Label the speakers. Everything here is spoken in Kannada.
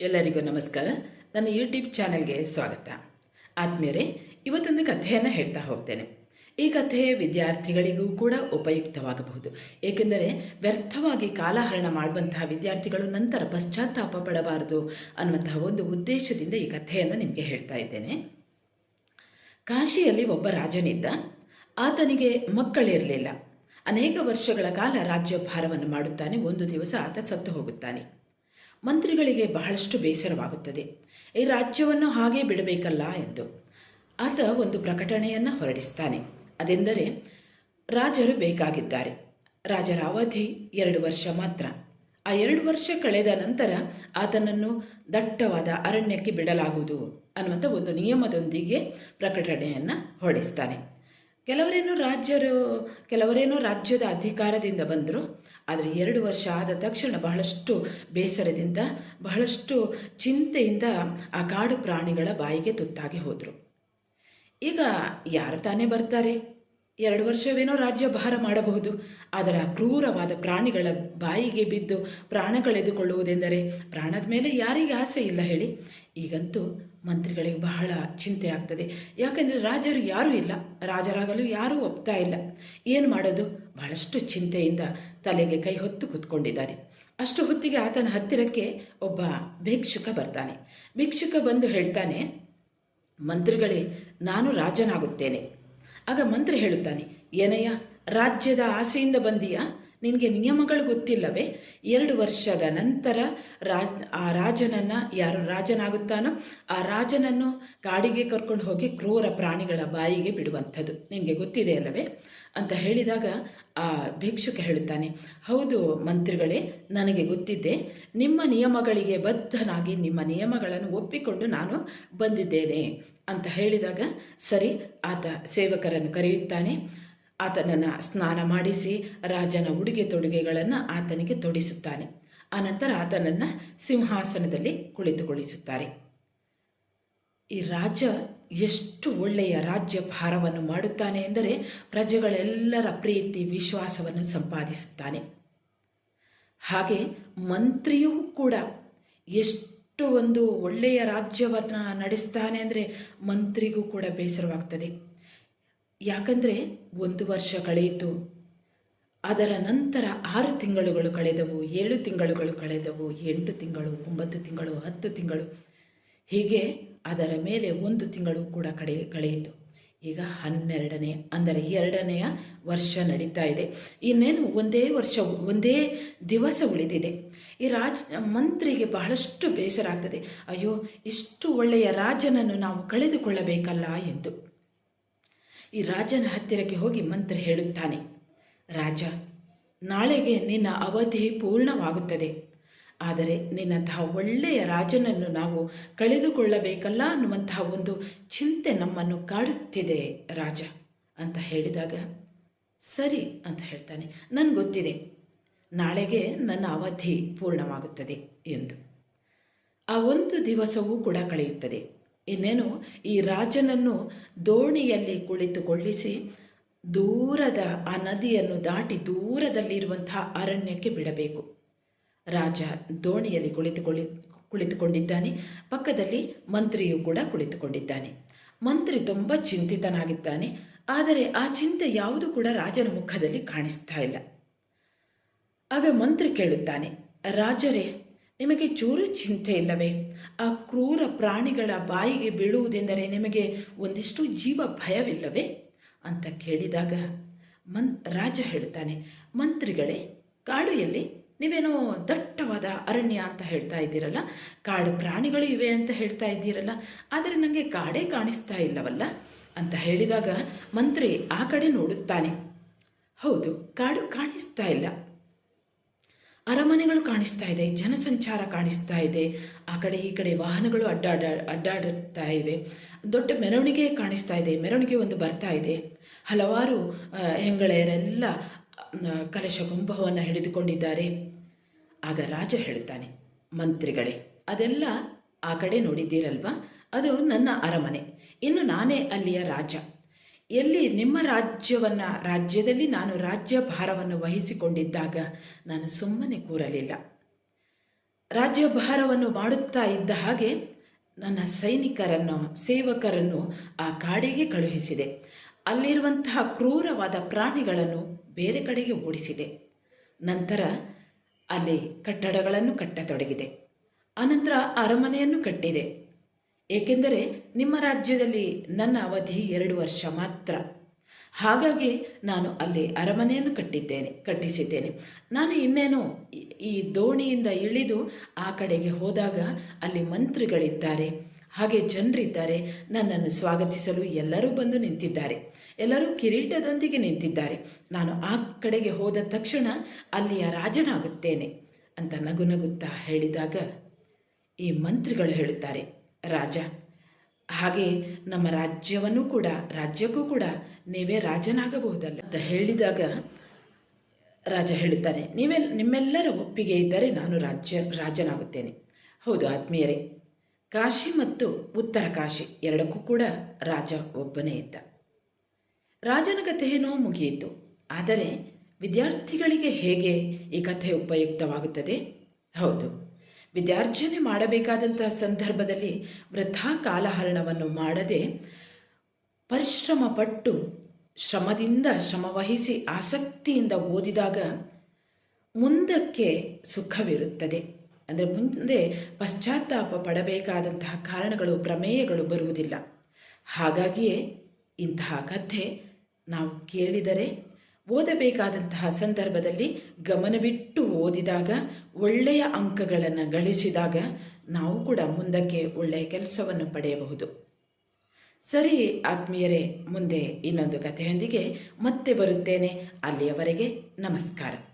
Speaker 1: ಎಲ್ಲರಿಗೂ ನಮಸ್ಕಾರ. ನನ್ನ ಯೂಟ್ಯೂಬ್ ಚಾನೆಲ್ಗೆ ಸ್ವಾಗತ. ಆದ್ಮೇಲೆ ಇವತ್ತೊಂದು ಕಥೆಯನ್ನು ಹೇಳ್ತಾ ಹೋಗ್ತೇನೆ. ಈ ಕಥೆ ವಿದ್ಯಾರ್ಥಿಗಳಿಗೂ ಕೂಡ ಉಪಯುಕ್ತವಾಗಬಹುದು. ಏಕೆಂದರೆ ವ್ಯರ್ಥವಾಗಿ ಕಾಲಹರಣ ಮಾಡುವಂತಹ ವಿದ್ಯಾರ್ಥಿಗಳು ನಂತರ ಪಶ್ಚಾತ್ತಾಪ ಪಡಬಾರದು ಅನ್ನುವಂತಹ ಒಂದು ಉದ್ದೇಶದಿಂದ ಈ ಕಥೆಯನ್ನು ನಿಮಗೆ ಹೇಳ್ತಾ ಇದ್ದೇನೆ. ಕಾಶಿಯಲ್ಲಿ ಒಬ್ಬ ರಾಜನಿದ್ದ. ಆತನಿಗೆ ಮಕ್ಕಳಿರಲಿಲ್ಲ ಅನೇಕ ವರ್ಷಗಳ ಕಾಲ ರಾಜ್ಯಭಾರವನ್ನು ಮಾಡುತ್ತಾನೆ. ಒಂದು ದಿವಸ ಆತ ಸತ್ತು ಹೋಗುತ್ತಾನೆ. ಮಂತ್ರಿಗಳಿಗೆ ಬಹಳಷ್ಟು ಬೇಸರವಾಗುತ್ತದೆ. ಈ ರಾಜ್ಯವನ್ನು ಹಾಗೇ ಬಿಡಬೇಕಲ್ಲ ಎಂದು. ಆತ ಒಂದು ಪ್ರಕಟಣೆಯನ್ನು ಹೊರಡಿಸ್ತಾನೆ. ಅದೆಂದರೆ, ರಾಜರು ಬೇಕಾಗಿದ್ದಾರೆ. ರಾಜರ ಅವಧಿ ಎರಡು ವರ್ಷ ಮಾತ್ರ. ಆ ಎರಡು ವರ್ಷ ಕಳೆದ ನಂತರ ಆತನನ್ನು ದಟ್ಟವಾದ ಅರಣ್ಯಕ್ಕೆ ಬಿಡಲಾಗುವುದು ಅನ್ನುವಂಥ ಒಂದು ನಿಯಮದೊಂದಿಗೆ ಪ್ರಕಟಣೆಯನ್ನು ಹೊರಡಿಸ್ತಾನೆ. ಕೆಲವರೇನೋ ರಾಜ್ಯರು, ಕೆಲವರೇನೋ ರಾಜ್ಯದ ಅಧಿಕಾರದಿಂದ ಬಂದರು, ಆದರೆ ಎರಡು ವರ್ಷ ಆದ ತಕ್ಷಣ ಬಹಳಷ್ಟು ಬೇಸರದಿಂದ, ಬಹಳಷ್ಟು ಚಿಂತೆಯಿಂದ ಆ ಕಾಡು ಪ್ರಾಣಿಗಳ ಬಾಯಿಗೆ ತುತ್ತಾಗಿ ಹೋದರು. ಈಗ ಯಾರು ತಾನೇ ಬರ್ತಾರೆ? ಎರಡು ವರ್ಷವೇನೋ ರಾಜ್ಯ ಭಾರ ಮಾಡಬಹುದು, ಆದರೆ ಆ ಕ್ರೂರವಾದ ಪ್ರಾಣಿಗಳ ಬಾಯಿಗೆ ಬಿದ್ದು ಪ್ರಾಣಗಳೆದುಕೊಳ್ಳುವುದೆಂದರೆ ಪ್ರಾಣದ ಮೇಲೆ ಯಾರಿಗೆ ಆಸೆ ಇಲ್ಲ ಹೇಳಿ? ಈಗಂತೂ ಮಂತ್ರಿಗಳಿಗೆ ಬಹಳ ಚಿಂತೆ ಆಗ್ತದೆ. ಯಾಕೆಂದರೆ ರಾಜರು ಯಾರೂ ಇಲ್ಲ. ರಾಜರಾಗಲು ಯಾರೂ ಒಪ್ತಾ ಇಲ್ಲ. ಏನು ಮಾಡೋದು? ಬಹಳಷ್ಟು ಚಿಂತೆಯಿಂದ ತಲೆಗೆ ಕೈ ಹೊತ್ತು ಕೂತ್ಕೊಂಡಿದ್ದಾರೆ. ಅಷ್ಟು ಹೊತ್ತಿಗೆ ಆತನ ಹತ್ತಿರಕ್ಕೆ ಒಬ್ಬ ಭಿಕ್ಷುಕ ಬರ್ತಾನೆ. ಭಿಕ್ಷುಕ ಬಂದು ಹೇಳ್ತಾನೆ, ಮಂತ್ರಿಗಳೇ, ನಾನು ರಾಜನಾಗುತ್ತೇನೆ. ಆಗ ಮಂತ್ರಿ ಹೇಳುತ್ತಾನೆ, ಏನಯ್ಯ, ರಾಜ್ಯದ ಆಸೆಯಿಂದ ಬಂದೀಯಾ? ನಿನಗೆ ನಿಯಮಗಳು ಗೊತ್ತಿಲ್ಲವೇ? ಎರಡು ವರ್ಷದ ನಂತರ ರಾಜ್, ಆ ರಾಜನನ್ನು ಯಾರು ರಾಜನಾಗುತ್ತಾನೋ ಆ ರಾಜನನ್ನು ಕಾಡಿಗೆ ಕರ್ಕೊಂಡು ಹೋಗಿ ಕ್ರೂರ ಪ್ರಾಣಿಗಳ ಬಾಯಿಗೆ ಬಿಡುವಂಥದ್ದು. ನಿನಗೆ ಗೊತ್ತಿದೆ ಅಲ್ಲವೇ? ಅಂತ ಹೇಳಿದಾಗ ಆ ಭಿಕ್ಷುಕ ಹೇಳುತ್ತಾನೆ, ಹೌದು ಮಂತ್ರಿಗಳೇ, ನನಗೆ ಗೊತ್ತಿದ್ದೆ ನಿಮ್ಮ ನಿಯಮಗಳಿಗೆ ಬದ್ಧನಾಗಿ ನಿಮ್ಮ ನಿಯಮಗಳನ್ನು ಒಪ್ಪಿಕೊಂಡು ನಾನು ಬಂದಿದ್ದೇನೆ. ಅಂತ ಹೇಳಿದಾಗ, ಸರಿ, ಆತ ಸೇವಕರನ್ನು ಕರೆಯುತ್ತಾನೆ ಆತನನ್ನು ಸ್ನಾನ ಮಾಡಿಸಿ ರಾಜನ ಉಡುಗೆ ತೊಡುಗೆಗಳನ್ನು ಆತನಿಗೆ ತೊಡಿಸುತ್ತಾನೆ. ಆನಂತರ ಆತನನ್ನು ಸಿಂಹಾಸನದಲ್ಲಿ ಕುಳಿತುಗೊಳಿಸುತ್ತಾರೆ. ಈ ರಾಜ ಎಷ್ಟು ಒಳ್ಳೆಯ ರಾಜ್ಯ ಭಾರವನ್ನು ಮಾಡುತ್ತಾನೆ ಎಂದರೆ ಪ್ರಜೆಗಳೆಲ್ಲರ ಪ್ರೀತಿ, ವಿಶ್ವಾಸವನ್ನು ಸಂಪಾದಿಸುತ್ತಾನೆ. ಹಾಗೆ ಮಂತ್ರಿಯೂ ಕೂಡ ಎಷ್ಟು ಒಂದು ಒಳ್ಳೆಯ ರಾಜ್ಯವನ್ನು ನಡೆಸ್ತಾನೆ ಅಂದರೆ ಮಂತ್ರಿಗೂ ಕೂಡ ಬೇಸರವಾಗ್ತದೆ. ಯಾಕಂದರೆ ಒಂದು ವರ್ಷ ಕಳೆಯಿತು. ಅದರ ನಂತರ ಆರು ತಿಂಗಳುಗಳು ಕಳೆದವು, ಏಳು ತಿಂಗಳುಗಳು ಕಳೆದವು, ಎಂಟು ತಿಂಗಳು, ಒಂಬತ್ತು ತಿಂಗಳು, ಹತ್ತು ತಿಂಗಳು. ಹೀಗೆ ಅದರ ಮೇಲೆ ಒಂದು ತಿಂಗಳು ಕೂಡ ಕಡೆ, ಕಳೆಯಿತು. ಈಗ ಹನ್ನೆರಡನೇ, ಅಂದರೆ ಎರಡನೆಯ ವರ್ಷ ನಡೀತಾ ಇದೆ. ಇನ್ನೇನು ಒಂದೇ ವರ್ಷ, ಒಂದೇ ದಿವಸ ಉಳಿದಿದೆ. ಈ ರಾಜ, ಮಂತ್ರಿಗೆ ಬಹಳಷ್ಟು ಬೇಸರ ಆಗ್ತದೆ ಅಯ್ಯೋ, ಇಷ್ಟು ಒಳ್ಳೆಯ ರಾಜನನ್ನು ನಾವು ಕಳೆದುಕೊಳ್ಳಬೇಕಲ್ಲ ಎಂದು. ಈ ರಾಜನ ಹತ್ತಿರಕ್ಕೆ ಹೋಗಿ ಮಂತ್ರಿ ಹೇಳುತ್ತಾನೆ. ರಾಜ, ನಾಳೆಗೆ ನಿನ್ನ ಅವಧಿ ಪೂರ್ಣವಾಗುತ್ತದೆ. ಆದರೆ ನಿನ್ನಂತಹ ಒಳ್ಳೆಯ ರಾಜನನ್ನು ನಾವು ಕಳೆದುಕೊಳ್ಳಬೇಕಲ್ಲ ಅನ್ನುವಂತಹ ಒಂದು ಚಿಂತೆ ನಮ್ಮನ್ನು ಕಾಡುತ್ತಿದೆ ರಾಜ ಅಂತ ಹೇಳಿದಾಗ, ಸರಿ ಅಂತ ಹೇಳ್ತಾನೆ. ನನಗೆ ಗೊತ್ತಿದೆ ನಾಳೆಗೆ ನನ್ನ ಅವಧಿ ಪೂರ್ಣವಾಗುತ್ತದೆ ಎಂದು. ಆ ಒಂದು ದಿವಸವೂ ಕೂಡ ಕಳೆಯುತ್ತದೆ. ಇನ್ನೇನು, ಈ ರಾಜನನ್ನು ದೋಣಿಯಲ್ಲಿ ಕುಳಿತುಕೊಳ್ಳಿಸಿ ದೂರದ ಆ ನದಿಯನ್ನು ದಾಟಿ ದೂರದಲ್ಲಿರುವಂತಹ ಅರಣ್ಯಕ್ಕೆ ಬಿಡಬೇಕು. ರಾಜ ದೋಣಿಯಲ್ಲಿ ಕುಳಿತುಕೊಳ್ಳಿ, ಕುಳಿತುಕೊಂಡಿದ್ದಾನೆ. ಪಕ್ಕದಲ್ಲಿ ಮಂತ್ರಿಯೂ ಕೂಡ ಕುಳಿತುಕೊಂಡಿದ್ದಾನೆ. ಮಂತ್ರಿ ತುಂಬ ಚಿಂತಿತನಾಗಿದ್ದಾನೆ. ಆದರೆ ಆ ಚಿಂತೆ ಯಾವುದು ಕೂಡ ರಾಜನ ಮುಖದಲ್ಲಿ ಕಾಣಿಸ್ತಾ ಇಲ್ಲ. ಆಗ ಮಂತ್ರಿ ಕೇಳುತ್ತಾನೆ, ರಾಜರೇ ನಿಮಗೆ ಚೂರು ಚಿಂತೆ ಇಲ್ಲವೇ? ಆ ಕ್ರೂರ ಪ್ರಾಣಿಗಳ ಬಾಯಿಗೆ ಬೀಳುವುದೆಂದರೆ ನಿಮಗೆ ಒಂದಿಷ್ಟು ಜೀವ ಭಯವಿಲ್ಲವೇ? ಅಂತ ಕೇಳಿದಾಗ ಮನ್ ರಾಜ ಹೇಳ್ತಾನೆ, ಮಂತ್ರಿಗಳೇ ಕಾಡು ಎಲ್ಲಿ ನೀವೇನೋ ದಟ್ಟವಾದ ಅರಣ್ಯ ಅಂತ ಹೇಳ್ತಾ ಇದ್ದೀರಲ್ಲ? ಕಾಡು ಪ್ರಾಣಿಗಳು ಇವೆ ಅಂತ ಹೇಳ್ತಾ ಇದ್ದೀರಲ್ಲ? ಆದರೆ ನನಗೆ ಕಾಡೇ ಕಾಣಿಸ್ತಾ ಇಲ್ಲವಲ್ಲ? ಅಂತ ಹೇಳಿದಾಗ ಮಂತ್ರಿ ಆ ಕಡೆ ನೋಡುತ್ತಾನೆ. ಹೌದು, ಕಾಡು ಕಾಣಿಸ್ತಾ ಇಲ್ಲ. ಅರಮನೆಗಳು ಕಾಣಿಸ್ತಾ ಇದೆ, ಜನಸಂಚಾರ ಕಾಣಿಸ್ತಾ ಇದೆ, ಆ ಕಡೆ ಈ ಕಡೆ ವಾಹನಗಳು ಅಡ್ಡಾಡ, ಅಡ್ಡಾಡುತ್ತಾ ಇವೆ. ದೊಡ್ಡ ಮೆರವಣಿಗೆ ಕಾಣಿಸ್ತಾ ಇದೆ, ಮೆರವಣಿಗೆ ಒಂದು ಬರ್ತಾ ಇದೆ. ಹಲವಾರು ಹೆಂಗಳೆಯರೆಲ್ಲ ಕಲಶ ಕುಂಭವನ್ನು ಹಿಡಿದುಕೊಂಡಿದ್ದಾರೆ. ಆಗ ರಾಜ ಹೇಳ್ತಾನೆ ಮಂತ್ರಿಗಳೇ, ಅದೆಲ್ಲ ಆ ಕಡೆ ನೋಡಿದ್ದೀರಲ್ವಾ? ಅದು ನನ್ನ ಅರಮನೆ. ಇನ್ನು ನಾನೇ ಅಲ್ಲಿಯ ರಾಜ. ಎಲ್ಲಿ ನಿಮ್ಮ ರಾಜ್ಯವನ್ನು, ರಾಜ್ಯದಲ್ಲಿ ನಾನು ರಾಜ್ಯ ಭಾರವನ್ನು ವಹಿಸಿಕೊಂಡಿದ್ದಾಗ ನಾನು ಸುಮ್ಮನೆ ಕೂರಲಿಲ್ಲ. ರಾಜ್ಯಭಾರವನ್ನು ಮಾಡುತ್ತಾ ಇದ್ದ ಹಾಗೆ ನನ್ನ ಸೈನಿಕರನ್ನು, ಸೇವಕರನ್ನು ಆ ಕಾಡಿಗೆ ಕಳುಹಿಸಿದೆ. ಅಲ್ಲಿರುವಂತಹ ಕ್ರೂರವಾದ ಪ್ರಾಣಿಗಳನ್ನು ಬೇರೆ ಕಡೆಗೆ ಓಡಿಸಿದೆ. ನಂತರ ಅಲ್ಲಿ ಕಟ್ಟಡಗಳನ್ನು ಕಟ್ಟತೊಡಗಿದೆ. ಅನಂತರ ಅರಮನೆಯನ್ನು ಕಟ್ಟಿದೆ. ಏಕೆಂದರೆ ನಿಮ್ಮ ರಾಜ್ಯದಲ್ಲಿ ನನ್ನ ಅವಧಿ ಎರಡು ವರ್ಷ ಮಾತ್ರ. ಹಾಗಾಗಿ ನಾನು ಅಲ್ಲಿ ಅರಮನೆಯನ್ನು ಕಟ್ಟಿದ್ದೇನೆ, ಕಟ್ಟಿಸಿದ್ದೇನೆ. ನಾನು ಇನ್ನೇನು ಈ- ದೋಣಿಯಿಂದ ಇಳಿದು ಆ ಕಡೆಗೆ ಹೋದಾಗ ಅಲ್ಲಿ ಮಂತ್ರಿಗಳಿದ್ದಾರೆ. ಹಾಗೆ ಜನರಿದ್ದಾರೆ. ನನ್ನನ್ನು ಸ್ವಾಗತಿಸಲು ಎಲ್ಲರೂ ಬಂದು ನಿಂತಿದ್ದಾರೆ. ಎಲ್ಲರೂ ಕಿರೀಟದೊಂದಿಗೆ ನಿಂತಿದ್ದಾರೆ. ನಾನು ಆ ಕಡೆಗೆ ಹೋದ ತಕ್ಷಣ ಅಲ್ಲಿಯ ರಾಜನಾಗುತ್ತೇನೆ ಅಂತ ನಗು ನಗುತ್ತಾ ಹೇಳಿದಾಗ ಈ ಮಂತ್ರಿಗಳು ಹೇಳುತ್ತಾರೆ ರಾಜ. ಹಾಗೆ ನಮ್ಮ ರಾಜ್ಯವನ್ನು ಕೂಡ, ರಾಜ್ಯಕ್ಕೂ ಕೂಡ ನೀವೇ ರಾಜನಾಗಬಹುದಲ್ಲ ಅಂತ ಹೇಳಿದಾಗ ರಾಜ ಹೇಳುತ್ತಾನೆ, ನೀವೇ ನಿಮ್ಮೆಲ್ಲರ ಒಪ್ಪಿಗೆ ಇದ್ದರೆ ನಾನು ರಾಜ್ಯ, ರಾಜನಾಗುತ್ತೇನೆ. ಹೌದು ಆತ್ಮೀಯರೇ. ಕಾಶಿ ಮತ್ತು ಉತ್ತರ ಕಾಶಿ ಎರಡಕ್ಕೂ ಕೂಡ ರಾಜ ಒಬ್ಬನೇ ಇದ್ದ. ರಾಜನ ಕಥೆ ಏನೋ ಮುಗಿಯಿತು. ಆದರೆ ವಿದ್ಯಾರ್ಥಿಗಳಿಗೆ ಹೇಗೆ ಈ ಕಥೆ ಉಪಯುಕ್ತವಾಗುತ್ತದೆ? ಹೌದು. ವಿದ್ಯಾರ್ಜನೆ ಮಾಡಬೇಕಾದಂತಹ ಸಂದರ್ಭದಲ್ಲಿ ವೃಥಾ ಕಾಲಹರಣವನ್ನು ಮಾಡದೆ ಪರಿಶ್ರಮ ಪಟ್ಟು ಶ್ರಮದಿಂದ ಶ್ರಮವಹಿಸಿ ಆಸಕ್ತಿಯಿಂದ ಓದಿದಾಗ ಮುಂದಕ್ಕೆ ಸುಖವಿರುತ್ತದೆ. ಅಂದರೆ ಮುಂದೆ ಪಶ್ಚಾತ್ತಾಪ ಪಡಬೇಕಾದಂತಹ ಕಾರಣಗಳು, ಪ್ರಮೇಯಗಳು ಬರುವುದಿಲ್ಲ. ಹಾಗಾಗಿಯೇ ಇಂತಹ ಕಥೆ ನಾವು ಕೇಳಿದರೆ ಓದಬೇಕಾದಂತಹ ಸಂದರ್ಭದಲ್ಲಿ ಗಮನವಿಟ್ಟು ಓದಿದಾಗ, ಒಳ್ಳೆಯ ಅಂಕಗಳನ್ನು ಗಳಿಸಿದಾಗ ನಾವು ಕೂಡ ಮುಂದಕ್ಕೆ ಒಳ್ಳೆಯ ಕೆಲಸವನ್ನು ಪಡೆಯಬಹುದು. ಸರಿ ಆತ್ಮೀಯರೇ, ಮುಂದೆ ಇನ್ನೊಂದು ಕಥೆಯೊಂದಿಗೆ ಮತ್ತೆ ಬರುತ್ತೇನೆ. ಅಲ್ಲಿಯವರೆಗೆ ನಮಸ್ಕಾರ.